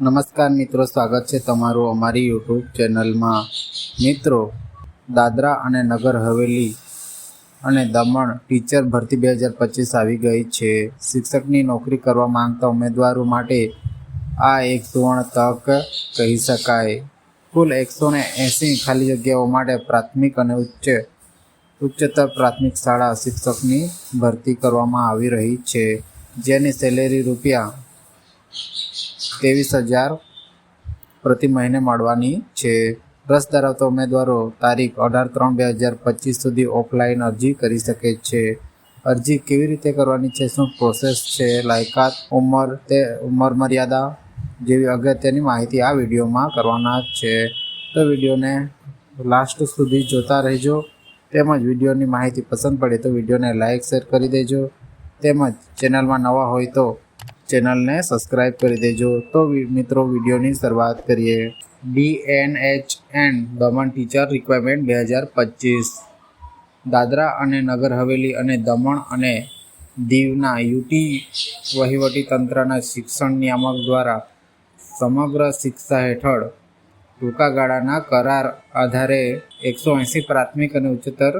નમસ્કાર મિત્રો, સ્વાગત છે તમારું અમારી યુટ્યુબ ચેનલમાં. મિત્રો, દાદરા અને નગર હવેલી અને દમણ ટીચર ભરતી બે હજાર પચીસ આવી ગઈ છે. શિક્ષકની નોકરી કરવા માંગતા ઉમેદવારો માટે આ એક સુવર્ણ તક કહી શકાય. કુલ એકસો ને એંસી ખાલી જગ્યાઓ માટે પ્રાથમિક અને ઉચ્ચ, ઉચ્ચતર પ્રાથમિક શાળા શિક્ષકની ભરતી કરવામાં આવી રહી છે. જેની સેલેરી રૂપિયા ત્રેવીસ હજાર પ્રતિ મહિને મળવાની છે. રસ ધરાવતા ઉમેદવારો તારીખ અઢાર ત્રણ બે હજાર પચીસ સુધી ઓફલાઈન અરજી કરી શકે છે. અરજી કેવી રીતે કરવાની છે? શું પ્રોસેસ છે? લાયકાત, ઉંમર, તે ઉંમર મર્યાદા જેવી અગત્યની માહિતી આ વિડીયોમાં કરવાના છે. તો વિડીયોને લાસ્ટ સુધી જોતા રહેજો. તેમજ વિડીયોની માહિતી પસંદ પડે તો વિડીયોને લાઇક શેર કરી દેજો. તેમજ ચેનલમાં નવા હોય તો ચેનલને સબસ્ક્રાઇબ કરી દેજો. તો મિત્રો, વિડીયોની શરૂઆત કરીએ. D N H and Daman teacher requirement બે હજાર પચીસ. દાદરા અને નગર હવેલી અને દમણ અને દીવના યુટી વહીવટી તંત્રના શિક્ષણ નિયામક દ્વારા સમગ્ર શિક્ષા હેઠળ ટૂંકા ગાળાના કરાર આધારે એકસો એંસી પ્રાથમિક અને ઉચ્ચતર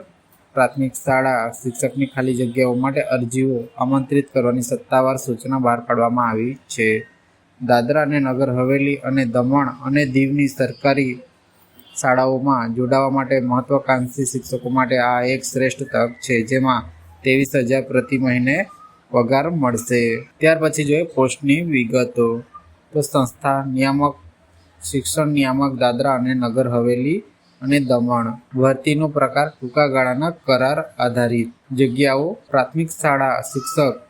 પ્રાથમિક શાળા શિક્ષકની ખાલી જગ્યાઓ માટે અરજીઓ આમંત્રિત કરવાની સત્તાવાર સૂચના બહાર પાડવામાં આવી છે. દાદરા અને નગર હવેલી અને દમણ અને દીવની સરકારી શાળાઓમાં જોડાવા માટે મહત્વાકાંક્ષી શિક્ષકો માટે આ એક શ્રેષ્ઠ તક છે, જેમાં ત્રેવીસ હજાર પ્રતિ મહિને પગાર મળશે. ત્યાર પછી જોઈએ પોસ્ટની વિગતો. તો સંસ્થા નિયામક, શિક્ષણ નિયામક દાદરા અને નગર હવેલી અને દમણ. ભરતીનો પ્રકાર ટૂંકા ગાળાના કરાર આધારિત. જગ્યાઓ પ્રાથમિક શાળા શિક્ષક.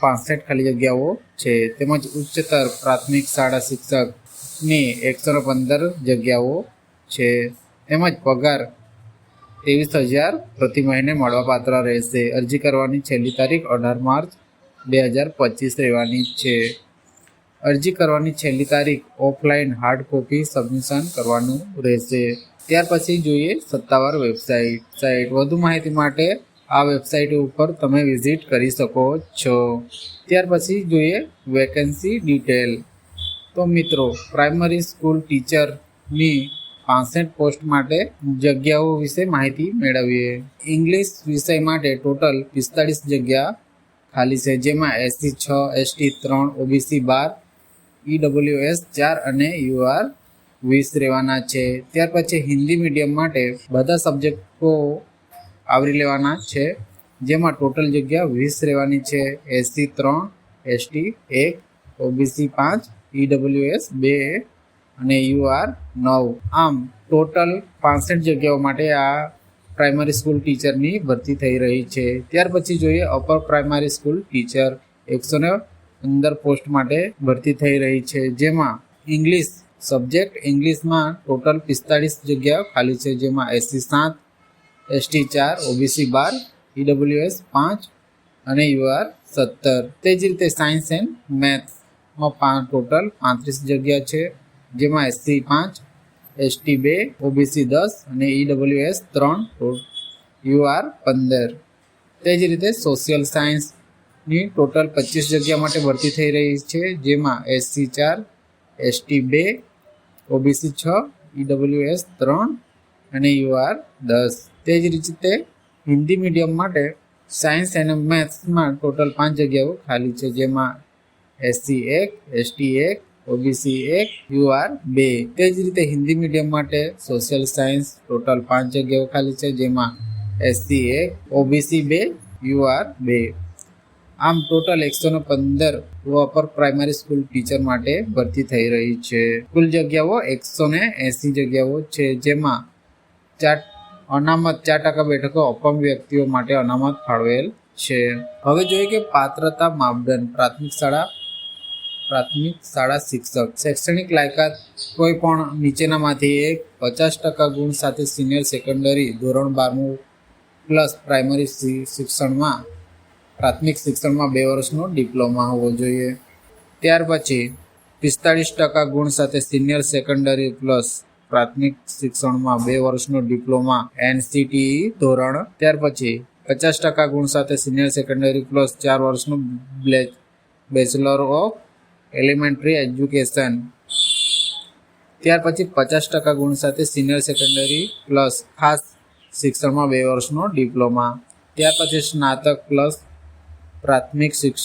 પાસઠ ખાલી જગ્યાઓ છે. તેમજ ઉચ્ચતર પ્રાથમિક શાળા શિક્ષકની એકસો પંદર જગ્યાઓ છે. તેમજ પગાર ત્રેવીસ હજાર પ્રતિ મહિને મળવાપાત્ર રહેશે. અરજી કરવાની છેલ્લી તારીખ અઢાર માર્ચ બે હજાર પચીસ રહેવાની છે. અરજી કરવાની છેલ્લી તારીખ ઓફલાઈન હાર્ડ કોપી સબમિશન કરવાનું રહેશે. ત્યાર પછી જોઈએ સત્તાવાર વેબસાઇટ સાઇટ વધુ માહિતી માટે આ વેબસાઇટ ઉપર તમે વિઝિટ કરી શકો છો. ત્યાર પછી જોઈએ વેકેન્સી ડિટેલ તો મિત્રો પ્રાઇમરી સ્કૂલ ટીચરની પાસઠ પોસ્ટ માટે જગ્યાઓ વિશે માહિતી મેળવીએ. ઇંગ્લિશ વિષય માટે ટોટલ પિસ્તાળીસ જગ્યા ખાલી છે, જેમાં એસસી છ એસટી ત્રણ ઓબીસી બાર ઈડબ્લ્યુએસ ચાર અને યુઆર વીસ રહેવાના છે. ત્યાર પછી હિન્દી મીડિયમ માટે બધા સબ્જેક્ટો આવરી લેવાના છે. જેમાં ટોટલ જગ્યા વીસ રહેવાની છે. એસસી ત્રણ એસટી એક ઓબીસી પાંચ ઈડબ્લ્યુએસ બે અને યુઆર નવ. આમ ટોટલ પાસઠ જગ્યાઓ માટે આ પ્રાઇમરી સ્કૂલ ટીચરની ભરતી થઈ રહી છે. ત્યાર પછી જોઈએ અપર પ્રાઇમરી સ્કૂલ ટીચર એકસો ને પંદર પોસ્ટ માટે ભરતી થઈ રહી છે. જેમાં ઇંગ્લિશ સબ્જેક્ટ ઇંગ્લિશમાં ટોટલ પિસ્તાળીસ જગ્યાઓ ખાલી છે, જેમાં એસસી સાત એસટી ચાર ઓબીસી બાર ઈડબ્લ્યુએસ પાંચ અને યુઆર સત્તર. તે જ રીતે સાયન્સ એન્ડ મેથ્સમાં પાંચ ટોટલ પાંત્રીસ જગ્યા છે, જેમાં એસસી પાંચ એસટી બે ઓબીસી દસ અને ઈડબ્લ્યુએસ ત્રણ યુઆર પંદર. તે જ રીતે સોશિયલ સાયન્સની ટોટલ પચીસ જગ્યા માટે ભરતી થઈ રહી છે, જેમાં એસસી ચાર એસટી બે ઓબીસી છ, ઈડબ્લ્યુએસ ત્રણ અને યુઆર દસ. તે જ રીતે હિન્દી મીડિયમ માટે સાયન્સ અને મેથ્સમાં ટોટલ પાંચ જગ્યાઓ ખાલી છે, જેમાં એસસી એક, એસટી એક, ઓબીસી એક, યુઆર બે. તે જ રીતે હિન્દી મીડિયમ માટે સોશિયલ સાયન્સ ટોટલ પાંચ જગ્યાઓ ખાલી છે, જેમાં એસસી એક, ઓબીસી બે, યુઆર બે. આમ ટોટલ એકસો ને પંદર અપર પ્રાઇમરી સ્કૂલ ટીચર માટે ભરતી થઈ રહી છે. કુલ જગ્યાઓ એકસો ને એસી જગ્યાઓ છે, જેમાં ચાર અનામત, ચાર ટકા બેઠકો અપંગ વ્યક્તિઓ માટે અનામત ફાળવેલ છે. હવે જોઈએ કે પાત્રતા માપદંડ, પ્રાથમિક શાળા પ્રાથમિક શાળા શિક્ષક. શૈક્ષણિક લાયકાત કોઈ પણ નીચેનામાંથી એક પચાસ ટકા ગુણ સાથે સિનિયર સેકન્ડરી ધોરણ બારમું પ્લસ પ્રાઇમરી શિક્ષણમાં પ્રાથમિક શિક્ષણમાં બે વર્ષનો ડિપ્લોમા હોવો જોઈએ. ત્યાર પછી પિસ્તાળીસ ટકા ગુણ સાથે સિનિયર સેકન્ડરી પ્લસ પ્રાથમિક શિક્ષણમાં બે વર્ષનો ડિપ્લોમા એનસીટી ધોરણ. ત્યાર પછી પચાસ ટકા ગુણ સાથે સિનિયર સેકન્ડરી પ્લસ ચાર વર્ષનું બેચલર ઓફ એલિમેન્ટરી એજ્યુકેશન. ત્યાર પછી પચાસ ટકા ગુણ સાથે સિનિયર સેકન્ડરી પ્લસ ખાસ શિક્ષણમાં બે વર્ષનો ડિપ્લોમા. ત્યાર પછી સ્નાતક પ્લસ પ્રાથમિક શિક્ષ,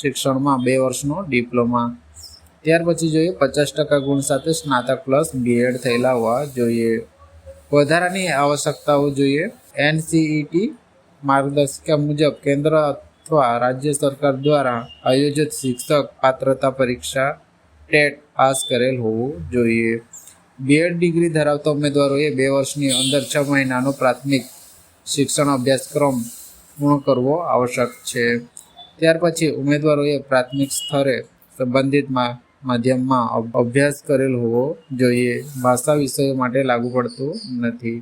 શિક્ષણમાં બે વર્ષનો ડિપ્લોમા. ત્યાર પછી જોઈએ પચાસ ટકા ગુણ સાથે સ્નાતક પ્લસ બીએડ થયેલા હોવા જોઈએ. વધારાની આવશ્યકતાઓ જોઈએ. એનસીઈટી માર્ગદર્શિકા મુજબ કેન્દ્ર અથવા રાજ્ય સરકાર દ્વારા આયોજિત શિક્ષક પાત્રતા પરીક્ષા ટેટ પાસ કરેલ હોવું જોઈએ. બીએડ ડિગ્રી ધરાવતા ઉમેદવારોએ બે વર્ષની અંદર છ મહિનાનો પ્રાથમિક શિક્ષણ અભ્યાસક્રમ પૂર્ણ કરવો આવશ્યક છે. ત્યાર પછી ઉમેદવારોએ પ્રાથમિક સ્તરે સંબંધિત માધ્યમમાં અભ્યાસ કરેલ હોવો જોઈએ. ભાષા વિષયો માટે લાગુ પડતું નથી.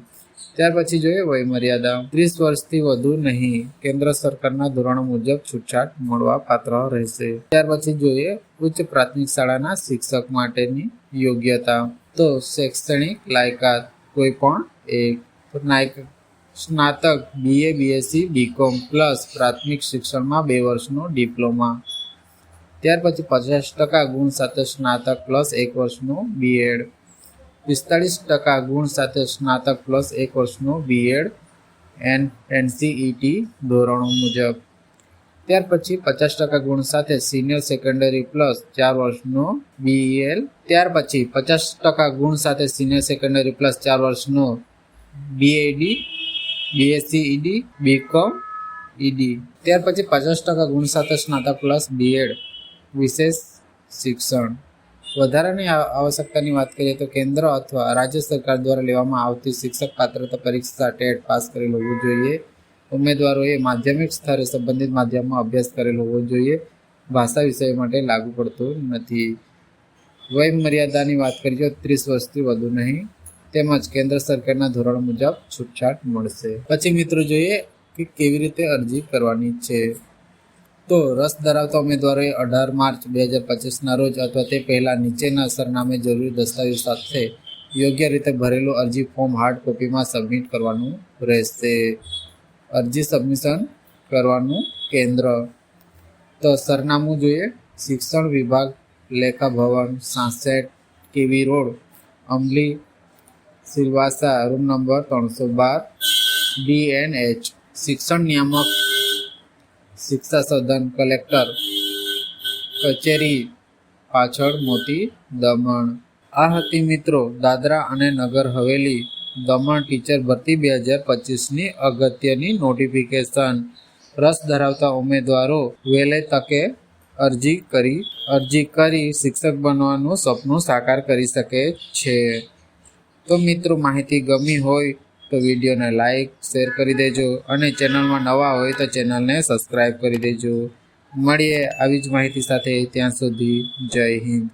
ત્યાર પછી જોઈએ વય મર્યાદા ત્રીસ વર્ષથી વધુ નહીં. કેન્દ્ર સરકારના ધોરણો મુજબ છૂટછાટ મળવા પાત્ર રહેશે. ત્યાર પછી જોઈએ ઉચ્ચ પ્રાથમિક શાળાના શિક્ષક માટેની યોગ્યતા. તો શૈક્ષણિક લાયકાત કોઈ પણ એક. નાયક સ્નાતક બીએ બીએસસી બીકોમ પ્લસ પ્રાથમિક શિક્ષણમાં બે વર્ષનો ડિપ્લોમા. ત્યાર પછી પચાસ ટકા ગુણ સાથે સ્નાતક પ્લસ એક વર્ષનો બીએડ પિસ્તાળીસ ટકા ગુણ સાથે સ્નાતક પ્લસ એક વર્ષનો બીએડ એન એનસીઈટી ધોરણો મુજબ. ત્યાર પછી પચાસ ટકા ગુણ સાથે સિનિયર સેકન્ડરી પ્લસ ચાર વર્ષનો બીએલ ત્યાર પછી પચાસ ટકા ગુણ સાથે સિનિયર સેકન્ડરી પ્લસ ચાર વર્ષનો BEd BSc Ed BCom Ed ત્યાર પછી પચાસ ટકા ગુણ સાથે સ્નાતક પ્લસ બીએડ વિશેષ શિક્ષણ. વધારાની આવશ્યકતાની વાત કરીએ તો કેન્દ્ર અથવા રાજ્ય સરકાર દ્વારા લેવામાં આવતી શિક્ષક પાત્રતા પરીક્ષા ટેટ પાસ કરેલ હોવું જોઈએ. ઉમેદવારોએ માધ્યમિક સ્તરે સંબંધિત માધ્યમમાં અભ્યાસ કરેલ હોવો જોઈએ. ભાષા વિષય માટે લાગુ પડતું નથી. વય મર્યાદાની વાત કરીએ તો ત્રીસ વર્ષથી વધુ નહીં. તેમજ કેન્દ્ર સરકારના ધોરણ મુજબ છૂટછાટ મળશે. પછી મિત્રો જોઈએ કે કેવી રીતે અરજી કરવાની છે. તો રસ ધરાવતા ઉમેદવારોએ અઢાર માર્ચ બે હજાર પચીસના રોજ અથવા તે પહેલાં નીચેના સરનામે જરૂરી દસ્તાવેજ સાથે યોગ્ય રીતે ભરેલું અરજી ફોર્મ હાર્ડ કોપીમાં સબમિટ કરવાનું રહેશે. અરજી સબમિશન કરવાનું કેન્દ્ર. તો સરનામું જોઈએ. શિક્ષણ વિભાગ, લેખા ભવન સાંસેટ કેવી રોડ, અમલી સિલવાસા રૂમ નંબર ત્રણસો બાર. D N H. શિક્ષણ નિયામક. શિક્ષા સદન કલેક્ટર. કચેરી પાછળ મોતી દમણ. આ હતી મિત્રો દાદરા અને નગર હવેલી. દમણ ટીચર ભરતી બે હજાર પચીસની અગત્યની નોટિફિકેશન. રસ ધરાવતા ઉમેદવારો વહેલે તકે અરજી કરી અરજી કરી શિક્ષક બનવાનું સપનું સાકાર કરી શકે છે. તો મિત્રો માહિતી ગમી હોય તો વિડીયોને લાઈક, શેર કરી દેજો અને ચેનલમાં નવા હોય તો ચેનલને સબસ્ક્રાઈબ કરી દેજો. મળીએ આવી જ માહિતી સાથે ત્યાં સુધી જય હિન્દ.